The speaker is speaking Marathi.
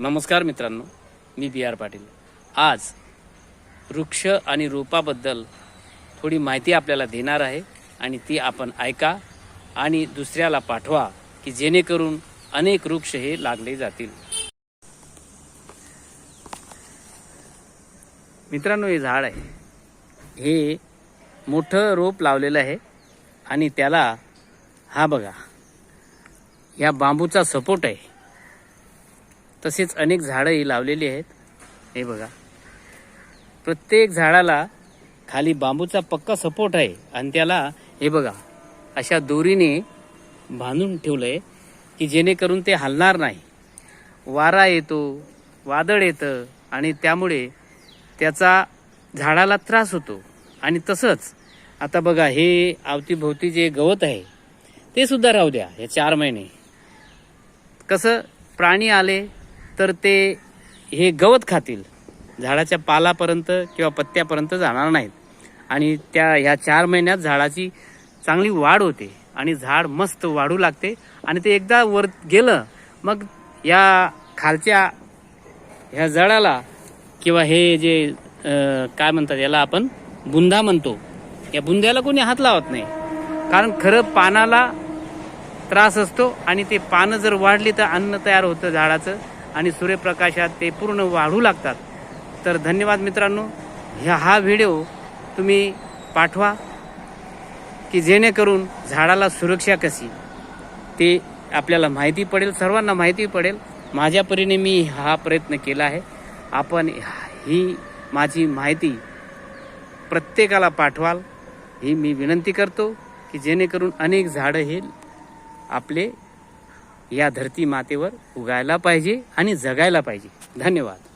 नमस्कार मित्रांनो मी बी आर पाटील. आज वृक्ष आणि रोपाबद्दल थोडी माहिती आपल्याला देणार आहे आणि ती आपण ऐका आणि दुसऱ्याला पाठवा की जेणेकरून अनेक वृक्ष हे लागले जातील. मित्रांनो हे झाड आहे. हे मोठं रोप लावलेलं आहे आणि त्याला हा बघा या बांबूचा सपोर्ट आहे. तसेच अनेक झाडंही लावलेली आहेत. हे बघा. प्रत्येक झाडाला खाली बांबूचा पक्का सपोर्ट आहे. आणि त्याला हे बघा अशा दोरीने बांधून ठेवलं आहे की जेणेकरून ते हलणार नाही. वारा येतो वादळ येतं आणि त्यामुळे त्याचा झाडाला त्रास होतो. आणि तसंच आता बघा हे अवतीभोवती जे गवत आहे ते सुद्धा राहू द्या हे चार महिने. कसं प्राणी आले तर ते हे गवत खातील. झाडाच्या पालापर्यंत किंवा पत्त्यापर्यंत जाणार नाहीत. आणि त्या ह्या चार महिन्यात झाडाची चांगली वाढ होते आणि झाड मस्त वाढू लागते आणि ते एकदा वर गेलं मग या खालच्या ह्या झाडाला किंवा हे जे काय म्हणतात याला आपण बुंदा म्हणतो या बुंद्याला कोणी हात लावत नाही. कारण खरं पानाला त्रास असतो आणि ते पानं जर वाढली तर अन्न तयार होतं झाडाचं. आणि सूर्यप्रकाशात ते पूर्ण वाढू लागतात. तर धन्यवाद मित्रांनो. ह्या हा व्हिडिओ तुम्ही पाठवा की जेणेकरून झाडाला सुरक्षा कशी? ते आपल्याला माहिती पडेल सर्वांना माहिती पडेल. माझ्या परीने मी हा प्रयत्न केला आहे. आपण ही माझी माहिती प्रत्येकाला पाठवाल ही मी विनंती करतो की जेणेकरून अनेक झाडं हे आपले या धरती मातेवर उगायला पाहिजे आणि जगायला पाहिजे. धन्यवाद.